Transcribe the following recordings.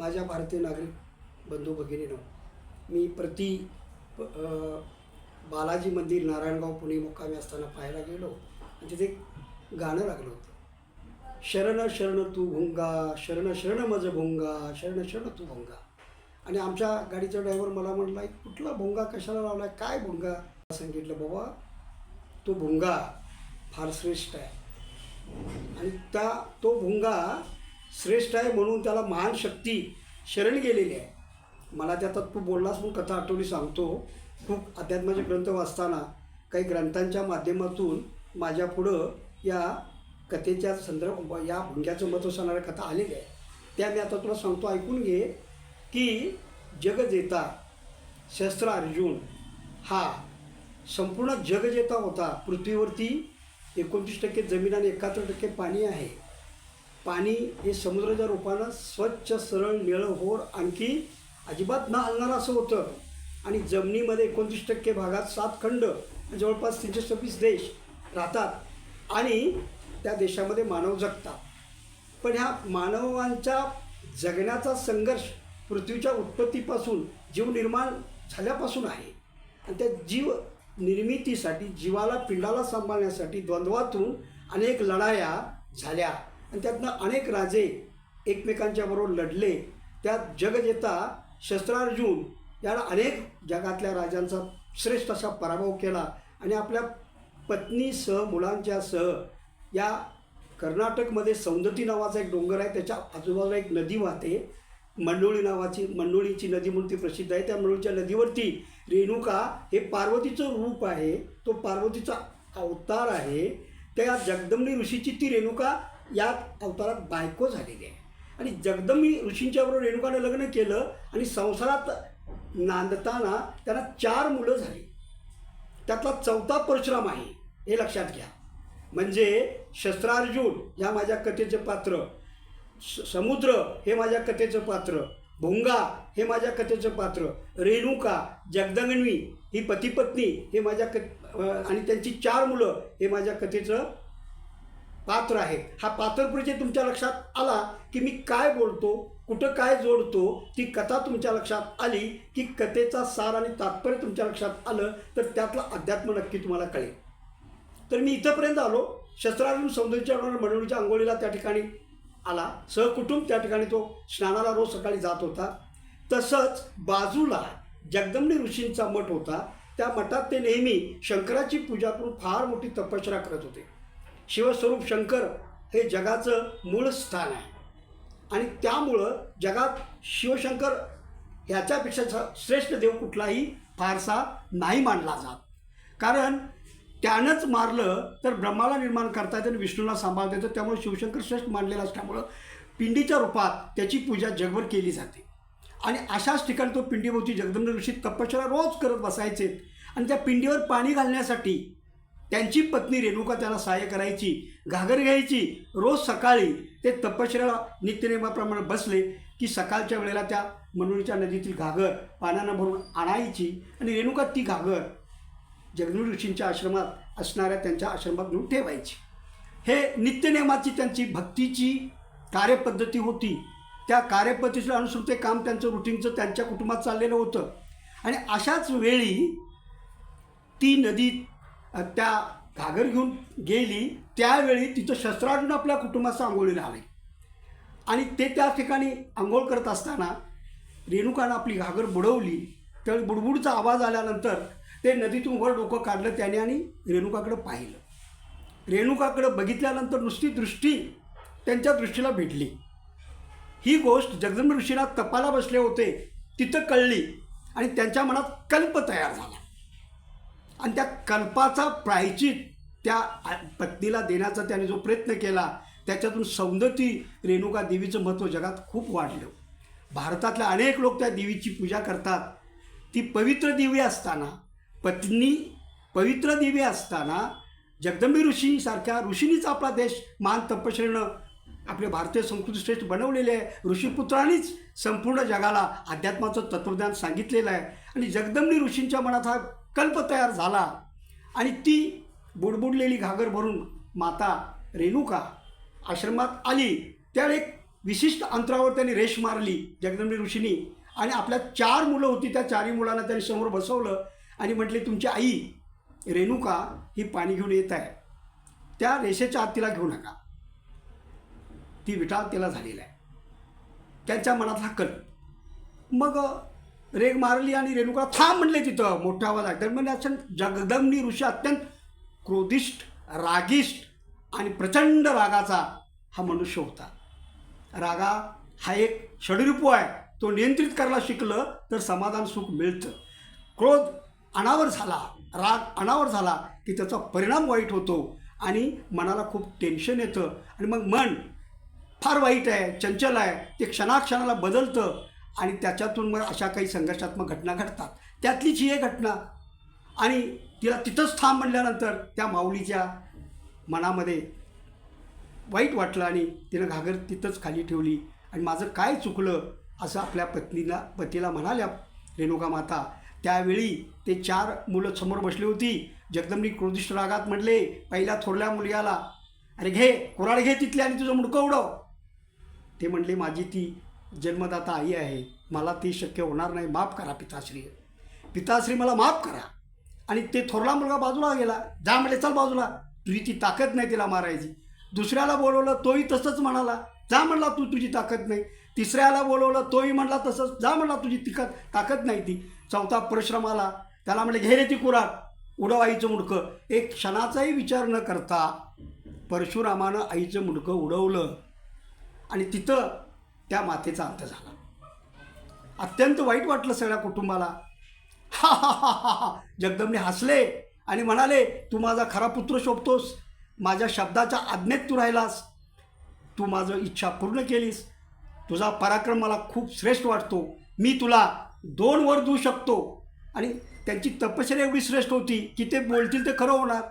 माझ्या भारतीय नागरिक बंधू भगिनीनं मी प्रति प- बालाजी मंदिर नारायणगाव पुणे मुक्कामी असताना पाहायला गेलो आणि तिथे गाणं लागलं होतं. शरण शरण तू भुंगा शरण शरण मज भुंगा शरण शरण तू भुंगा. आणि आमच्या गाडीचा ड्रायव्हर मला म्हटला कुठला भुंगा कशाला लावला काय भुंगा? सांगितलं बाबा तो भुंगा फार श्रेष्ठ आहे. आणि त्या तो भुंगा श्रेष्ठ आहे म्हणून त्याला महान शक्ती शरण गेलेली आहे. मला त्यात तू बोललास म्हणून कथा आठवली सांगतो. खूप अध्यात्माचे ग्रंथ वाचताना काही ग्रंथांच्या माध्यमातून माझ्या पुढं या कथेच्या संदर्भ या भुंग्याचं महत्त्व सांगणाऱ्या कथा आलेल्या आहे त्या मी आता तुला सांगतो ऐकून घे की जगजेता शस्त्र अर्जुन हा संपूर्ण जगजेता होता. पृथ्वीवरती एकोणतीस टक्के जमीन आणि एकाहत्तर टक्के पाणी आहे. पाणी हे समुद्राच्या रूपानं स्वच्छ सरळ निळं होर आणखी अजिबात न हलणारं असं होतं. आणि जमिनीमध्ये एकोणतीस टक्के भागात सात खंड जवळपास तीनशे सव्वीस देश राहतात आणि त्या देशामध्ये मानव जगतात. पण ह्या मानवांच्या जगण्याचा संघर्ष पृथ्वीच्या उत्पत्तीपासून जीव निर्माण झाल्यापासून आहे. आणि त्या जीव निर्मितीसाठी जीवाला पिंडाला सांभाळण्यासाठी द्वंद्वातून अनेक लढाया झाल्या. आणि त्यातनं अनेक राजे एकमेकांच्या बरोबर लढले. त्यात जगजेता शस्त्रार्जुन याला अनेक जगातल्या राजांचा श्रेष्ठ असा पराभव केला. आणि आपल्या पत्नीसह मुलांच्यासह या कर्नाटकमध्ये सौंदती नावाचा एक डोंगर आहे. त्याच्या आजूबाजूला एक नदी वाहते. मंडोळी नावाची मंडोळीची नदी म्हणून ती प्रसिद्ध आहे. त्या मंडोळीच्या नदीवरती रेणुका हे पार्वतीचं रूप आहे. तो पार्वतीचा अवतार आहे. त्या जगदंबी ऋषीची ती रेणुका या अवतारात बायको झालेली आहे. आणि जगदंबी ऋषींच्याबरोबर रेणुकानं लग्न केलं आणि संसारात नांदताना त्यांना चार मुलं झाली. त्यातला चौथा परशुराम आहे हे लक्षात घ्या. म्हणजे शस्त्रार्जुन ह्या माझ्या कथेचं पात्र स- समुद्र हे माझ्या कथेचं पात्र भोंगा हे माझ्या कथेचं पात्र रेणुका जगदंगणवी ही पतीपत्नी हे माझ्या क आणि त्यांची चार मुलं हे माझ्या कथेचं पात्र आहे. हा पात्र परिचय तुमच्या लक्षात आला की मी काय बोलतो कुठं काय जोडतो ती कथा तुमच्या लक्षात आली की कथेचा सार आणि तात्पर्य तुमच्या लक्षात आलं तर त्यातलं अध्यात्म नक्की तुम्हाला कळेल. तर मी इथंपर्यंत आलो. शस्त्रार्जुन सौंदर्यच्या मंडळीच्या आंघोळीला त्या ठिकाणी आला. सहकुटुंब त्या ठिकाणी तो स्नानाला रोज सकाळी जात होता. तसंच बाजूला जगदंबी ऋषींचा मठ होता. त्या मठात ते नेहमी शंकराची पूजा करून फार मोठी तपश्चर्या करत होते. शिवस्वरूप शंकर हे जगाचं मूळ स्थान आहे. आणि त्यामुळं जगात शिवशंकर ह्याच्यापेक्षा श्रेष्ठ देव कुठलाही फारसा नाही मानला जात. कारण त्यानंच मारलं तर ब्रह्माला निर्माण करता येतं आणि विष्णूला सांभाळता येतं त्यामुळे शिवशंकर श्रेष्ठ मानलेला असल्यामुळं पिंडीच्या रूपात त्याची पूजा जगभर केली जाते. आणि अशाच ठिकाणी तो पिंडीभोवती जगदंब ऋषी तपश्चर्या रोज करत बसायचे आणि त्या पिंडीवर पाणी घालण्यासाठी त्यांची पत्नी रेणुका त्याला सहाय्य करायची घागर घ्यायची. रोज सकाळी ते तपश्चर्याला नित्यनियमाप्रमाणे बसले की सकाळच्या वेळेला त्या मंडळीच्या नदीतील घागर पाण्यानं भरून आणायची आणि रेणुका ती घागर जगनु ऋषींच्या आश्रमात असणाऱ्या त्यांच्या आश्रमात घेऊन ठेवायची. हे नित्यनेमाची त्यांची भक्तीची कार्यपद्धती होती. त्या कार्यपद्धतीला अनुसरून ते काम त्यांचं रुटीनचं त्यांच्या कुटुंबात चाललेलं होतं. आणि अशाच वेळी ती नदी त्या घागर घेऊन गेली त्यावेळी तिथं शस्त्रार्जुन आपल्या कुटुंबाचं आंघोळीला आले आणि ते त्या ठिकाणी आंघोळ करत असताना रेणुकानं आपली घागर बुडवली. त्यावेळी बुडबुडचा आवाज आल्यानंतर ते नदीतून वर डोकं काढलं त्याने आणि रेणुकाकडं पाहिलं. रेणुकाकडं बघितल्यानंतर नुसती दृष्टी त्यांच्या दृष्टीला भेटली. ही गोष्ट जगदंब ऋषीला तपाला बसले होते तिथं कळली आणि त्यांच्या मनात कल्प तयार झाला. आणि त्या कल्पाचा प्रायचित त्या पत्नीला देण्याचा त्याने जो प्रयत्न केला त्याच्यातून सौंदती रेणुका देवीचं महत्त्व जगात खूप वाढलं. भारतातल्या अनेक लोक त्या देवीची पूजा करतात. ती पवित्र देवी असताना पत्नी पवित्र देवी असताना जगदंबी ऋषीसारख्या ऋषींनीच आपला देश मान तपश्रेणं आपले भारतीय संस्कृती श्रेष्ठ बनवलेले आहे. ऋषीपुत्रांनीच संपूर्ण जगाला अध्यात्माचं तत्त्वज्ञान सांगितलेलं आहे. आणि जगदंबी ऋषींच्या मनात हा कल्प तयार झाला आणि ती बुडबुडलेली घागर भरून माता रेणुका आश्रमात आली. त्यावेळी एक विशिष्ट अंतरावर त्यांनी रेष मारली जगदंबी ऋषीनी. आणि आपल्या चार मुलं होती त्या चारही मुलांना त्यांनी समोर बसवलं आणि म्हटले तुमची आई रेणुका ही पाणी घेऊन येत आहे. त्या रेषेच्या आत तिला घेऊ नका. ती विटाळ तिला झालेला आहे. त्यांच्या मनातला कल. मग रेग मारली आणि रेणुका थांब म्हणले तिथं. मोठ्या आवाज तर म्हणजे असं जगदंबी ऋषी अत्यंत क्रोधिष्ट रागिष्ट आणि प्रचंड रागाचा हा मनुष्य होता. रागा हा एक षडरूप आहे. तो नियंत्रित करायला शिकलं तर समाधान सुख मिळतं. क्रोध अनावर झाला. राग अनावर झाला की त्याचा परिणाम वाईट होतो आणि मनाला खूप टेन्शन येतं. आणि मग मन फार वाईट आहे चंचल आहे. ते क्षणाक्षणाला बदलतं. आणि त्याच्यातून मग अशा काही संघर्षात्मक घटना घडतात. त्यातलीच ही एक घटना. आणि तिला तिथंच थांब म्हणल्यानंतर त्या माऊलीच्या मनामध्ये वाईट वाटलं आणि तिनं घागर तिथंच खाली ठेवली. आणि माझं काय चुकलं असं आपल्या पत्नीला पतीला म्हणाल्या रेणुका माता. त्यावेळी ते चार मुलं समोर बसली होती. जगदंबी क्रोधिष्ठ रागात म्हटले पहिल्या थोरल्या मुलग्याला. अरे घे कुराड घे तिथले आणि तुझं मुडकं उडव. ते म्हणले माझी ती जन्मदाता आई आहे मला ती शक्य होणार नाही माफ करा पिताश्री. पिताश्री मला माफ करा. आणि ते थोरला मुलगा बाजूला गेला जा म्हणले चल बाजूला. तुझी ती ताकद नाही तिला मारायची. दुसऱ्याला बोलवलं तोही तसंच म्हणाला. जा म्हणला तू तुझी ताकद नाही. तिसऱ्याला बोलवलं तोही म्हणला तसंच. जा म्हणला तुझी तिकत ताकद नाही ती. चौथा परिश्रम आला. त्याला म्हणले घे रे ती कुराड. उडव आईचं मुडकं. एक क्षणाचाही विचार न करता परशुरामानं आईचं मुडकं उडवलं. आणि तिथं त्या मातेचा अंत झाला. अत्यंत वाईट वाटलं सगळ्या कुटुंबाला. हा हा हा हा हा. जगदंबने हसले आणि म्हणाले तू माझा खरा पुत्र शोभतोस. माझ्या शब्दाच्या आज्ञेत तू राहिलास. तू माझं इच्छा पूर्ण केलीस. तुझा पराक्रम मला खूप श्रेष्ठ वाटतो. मी तुला दोन वर देऊ शकतो. आणि त्यांची तपश्चर्या एवढी श्रेष्ठ होती की ते बोलतील ते खरं होणार.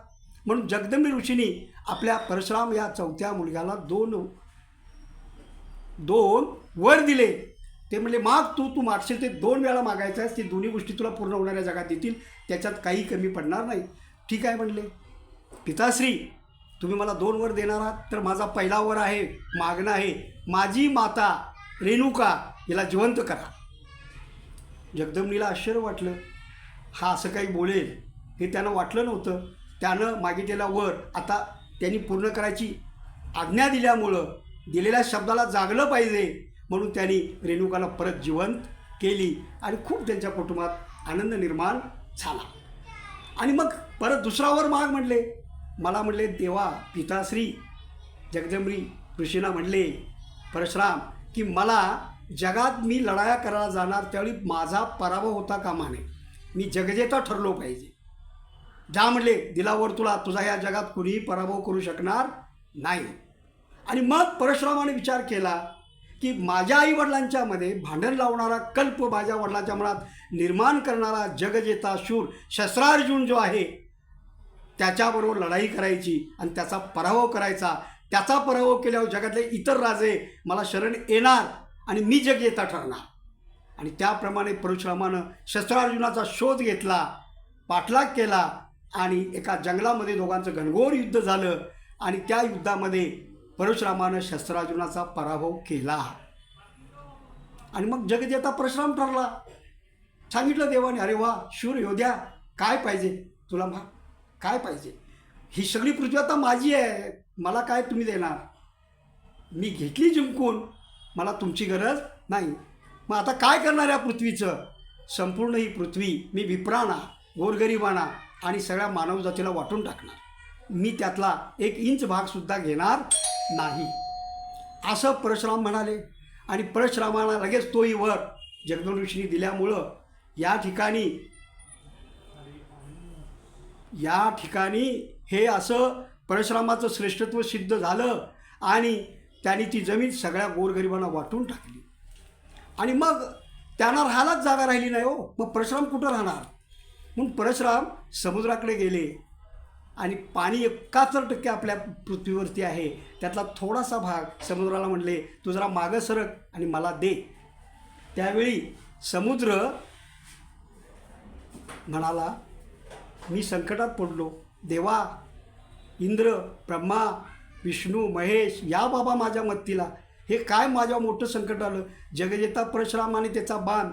म्हणून जगदंबी ऋषींनी आपल्या परशुराम या चौथ्या मुलग्याला दोन दोन वर दिले. ते म्हणले माग तू तू मागशील ते दोन वेळा मागायचं आहेस ती दोन्ही गोष्टी तुला पूर्ण होणाऱ्या जगात देतील त्याच्यात काही कमी पडणार नाही. ठीक आहे म्हणले. पिताश्री तुम्ही मला दोन वर देणार आहात तर माझा पहिला वर आहे मागणं आहे. माझी माता रेणुका हिला जिवंत करा. जगदमनीला आश्चर्य वाटलं. हा असं काही बोलेल हे त्यानं वाटलं नव्हतं. त्यानं मागितलेला वर आता त्यांनी पूर्ण करायची आज्ञा दिल्यामुळं दिलेल्या शब्दाला जागलं पाहिजे म्हणून त्यांनी रेणुकाला परत जिवंत केली आणि खूप त्यांच्या कुटुंबात आनंद निर्माण झाला. आणि मग परत दुसरावर माग म्हणले. मला म्हणले देवा पिताश्री जगजमरी ऋषीना म्हणले परशुराम की मला जगात मी लढाया करायला जाणार त्यावेळी माझा पराभव होता कामा नये मी जगजेता ठरलो पाहिजे. जा म्हणले दिलावर तुला तुझा या जगात कुणीही पराभव करू शकणार नाही. आणि मग परशुरामाने विचार केला की माझ्या आईवडिलांच्यामध्ये भांडण लावणारा कल्प माझ्या वडिलांच्या मनात निर्माण करणारा जगजेता शूर शस्त्रार्जुन जो आहे त्याच्याबरोबर लढाई करायची आणि त्याचा पराभव करायचा. त्याचा पराभव केल्यावर जगातले इतर राजे मला शरण येणार आणि मी जगजेता ठरणार. आणि त्याप्रमाणे परशुरामानं शस्त्रार्जुनाचा शोध घेतला पाठलाग केला आणि एका जंगलामध्ये दोघांचं घनघोर युद्ध झालं. आणि त्या युद्धामध्ये परशुरामानं शस्त्रार्जुनाचा पराभव केला. आणि मग जगजेता परशुराम ठरला. सांगितलं देवाने अरे वा शूर योद्या काय पाहिजे तुला मा काय पाहिजे? ही सगळी पृथ्वी आता माझी आहे. मला काय तुम्ही देणार? मी घेतली जिंकून. मला तुमची गरज नाही. मग आता काय करणार या पृथ्वीचं? संपूर्ण ही पृथ्वी मी विप्राणा गोरगरिबांना आणि सगळ्या मानवजातीला वाटून टाकणार. मी त्यातला एक इंच भागसुद्धा घेणार नाही. असं परशुराम म्हणाले. आणि परशुरामाला लगेच तोही वर जगदन ऋषीने दिल्यामुळं या ठिकाणी या ठिकाणी हे असं परशुरामाचं श्रेष्ठत्व सिद्ध झालं आणि त्यांनी ती जमीन सगळ्या गोरगरिबांना वाटून टाकली. आणि मग त्यांना राहायलाच जागा राहिली नाही हो. मग परशुराम कुठं राहणार? म्हणून परशुराम समुद्राकडे गेले. आणि पाणी एकाहत्तर टक्के आपल्या पृथ्वीवरती आहे. त्यातला थोडासा भाग समुद्राला म्हणले तू जरा मागं सरक आणि मला दे. त्यावेळी समुद्र म्हणाला मी संकटात पडलो. देवा इंद्र ब्रह्मा विष्णू महेश या बाबा माझ्या मत्तीला हे काय माझ्या मोठं संकट आलं? जगजेता परशुराम आणि त्याचा बाण.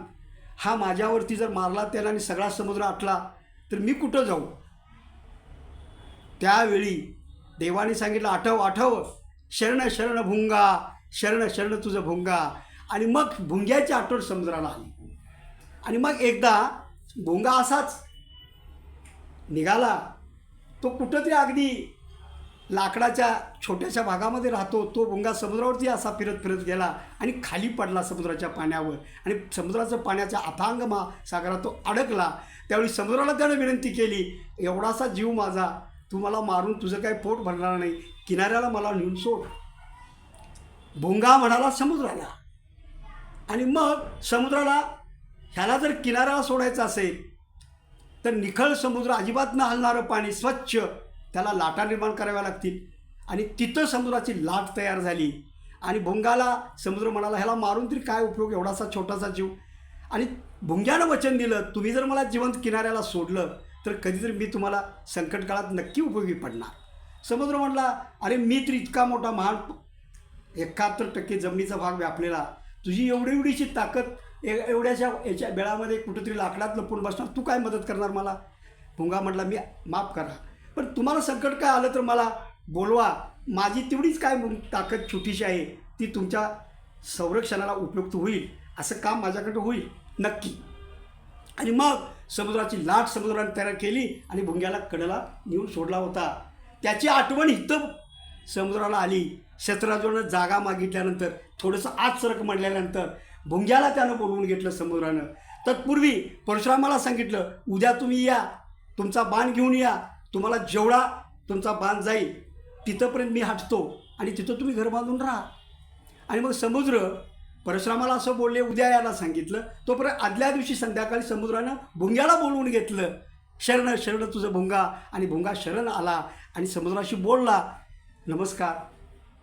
हा माझ्यावरती जर मारला त्याला आणि सगळा समुद्र आटला तर मी कुठं जाऊ? त्यावेळी देवाने सांगितलं आठव आठव शरण शरण भुंगा शरण शरण तुझं भुंगा. आणि मग भुंग्याची आठवण समुद्राला आली. आणि मग एकदा भुंगा असाच निघाला. तो कुठंतरी अगदी लाकडाच्या छोट्याशा भागामध्ये राहतो. तो भुंगा समुद्रावरती असा फिरत फिरत गेला आणि खाली पडला समुद्राच्या पाण्यावर. आणि समुद्राचं पाण्याचा अथांग मा सागरात तो अडकला. त्यावेळी समुद्राला त्यानं विनंती केली एवढासा जीव माझा तू मला मारून तुझं काही पोट भरणार नाही. किनाऱ्याला मला नेऊन सोड. भुंगा म्हणाला समुद्राला. आणि मग समुद्राला ह्याला जर किनाऱ्याला सोडायचं असेल तर निखळ समुद्र अजिबात न हलणारं पाणी स्वच्छ त्याला लाटा निर्माण कराव्या लागतील. आणि तिथं समुद्राची लाट तयार झाली. आणि भुंगाला समुद्र म्हणाला ह्याला मारून तरी काय उपयोग? एवढासा छोटासा जीव. आणि भुंग्यानं वचन दिलं तुम्ही जर मला जिवंत किनाऱ्याला सोडलं तर कधीतरी मी तुम्हाला संकट काळात नक्की उपयोगी पडणार. समुद्र म्हटला अरे मी तर इतका मोठा महान एकाहत्तर टक्के जमिनीचा भाग व्यापलेला. तुझी एवढी एवढीशी ताकद ए एवढ्याशा याच्या बेळामध्ये कुठेतरी लाकडात लपून बसणार. तू काय मदत करणार मला? भुंगा म्हटला मी माफ करा. पण तुम्हाला संकट काय आलं तर मला बोलवा. माझी तेवढीच काय ताकद छोटीशी आहे. ती तुमच्या संरक्षणाला उपयुक्त होईल. असं काम माझ्याकडं होईल. नक्की. आणि मग समुद्राची लाट समुद्राने तयार केली आणि भुंग्याला कडला नेऊन सोडला होता. त्याची आठवण इथं समुद्राला आली. शस्त्राजोनं जागा मागितल्यानंतर थोडंसं आत सरक म्हणल्यानंतर भुंग्याला त्यानं बोलवून घेतलं समुद्रानं. तत्पूर्वी परशुरामाला सांगितलं उद्या तुम्ही या. तुमचा बाण घेऊन या. तुम्हाला जेवढा तुमचा बाण जाईल तिथंपर्यंत मी हटतो आणि तिथं तुम्ही घर बांधून राहा. आणि मग समुद्र परशुरामाला असं बोलले उद्या याला सांगितलं. तोपर्यंत आदल्या दिवशी संध्याकाळी समुद्रानं भुंग्याला बोलवून घेतलं. शरण शरण तुझं भुंगा. आणि भुंगा शरण आला आणि समुद्राशी बोलला नमस्कार.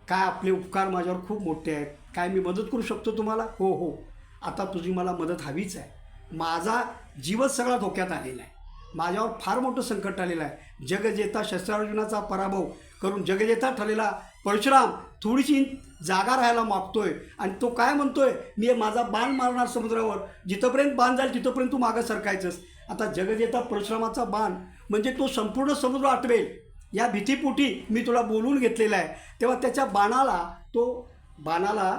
काय आपले उपकार माझ्यावर खूप मोठे आहेत. काय मी मदत करू शकतो तुम्हाला? हो हो. आता तुझी मला मदत हवीच आहे. माझा जीवच सगळा धोक्यात आलेला आहे. माझ्यावर फार मोठं संकट आलेलं आहे. जगजेता शस्त्रार्जुनाचा पराभव करून जगजेता ठरलेला परशुराम थोडीशी जागा राहायला मागतोय आणि तो काय म्हणतोय? मी माझा बाण मारणार समुद्रावर. जिथंपर्यंत बाण जाईल तिथंपर्यंत तू मागं सरकायचंस. आता जगजेता परशुरामाचा बाण म्हणजे तो संपूर्ण समुद्र आटवेल. या भीतीपोटी मी तुला बोलवून घेतलेला आहे. तेव्हा त्याच्या बाणाला तो बाणाला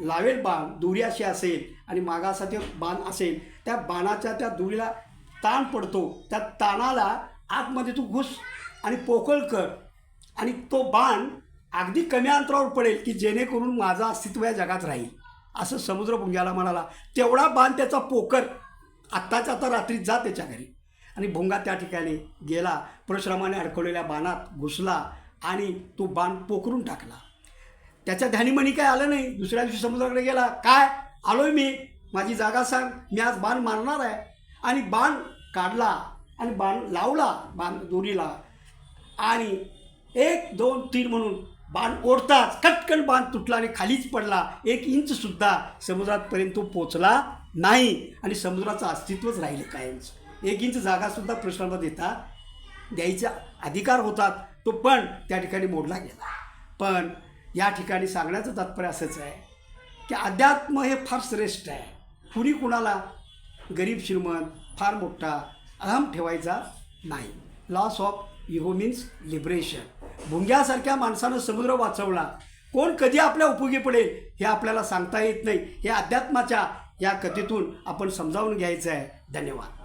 लावेल बाण दुरी अशी असेल आणि मागासा ते बाण असेल. त्या बाणाच्या त्या दुरीला ताण पडतो. त्या ताणाला आतमध्ये तू घुस आणि पोकळ कर. आणि तो बाण अगदी कमी अंतरावर पडेल की जेणेकरून माझं अस्तित्व या जगात राहील. असं समुद्र भुंग्याला म्हणाला. तेवढा बाण त्याचा पोकर आत्ताच्या आता रात्री जा त्याच्या घरी. आणि भुंगा त्या ठिकाणी गेला. परशुरामाने अडकवलेल्या बाणात घुसला आणि तो बाण पोखरून टाकला. त्याच्या ध्यानीमणी काय आलं नाही. दुसऱ्या दिवशी समुद्राकडे गेला. काय? आलोय मी. माझी जागा सांग. मी आज बाण मारणार आहे. आणि बाण काढला आणि बाण लावला. बाण दोरीला. आणि एक दोन तीन म्हणून बाण ओढताच कटकन बाण तुटला आणि खालीच पडला. एक इंचसुद्धा समुद्रापर्यंत तो पोचला नाही. आणि समुद्राचं अस्तित्वच राहिलं कायमच. एक इंच जागासुद्धा प्रश्नाला देता द्यायचा अधिकार होतात तो पण त्या ठिकाणी मोडला गेला. पण या ठिकाणी सांगण्याचं तात्पर्य असंच आहे की अध्यात्म हे फार श्रेष्ठ आहे. कुणी कुणाला गरीब श्रीमंत फार मोठा अहम ठेवायचा नाही. Loss of ego means liberation भुंग्यासारख्या माणसानं समुद्र वाचवला. कोण कधी आपल्या उपयोगी पडेल हे आपल्याला सांगता येत नाही. हे अध्यात्माच्या या कथेतून आपण समजावून घ्यायचं आहे. धन्यवाद.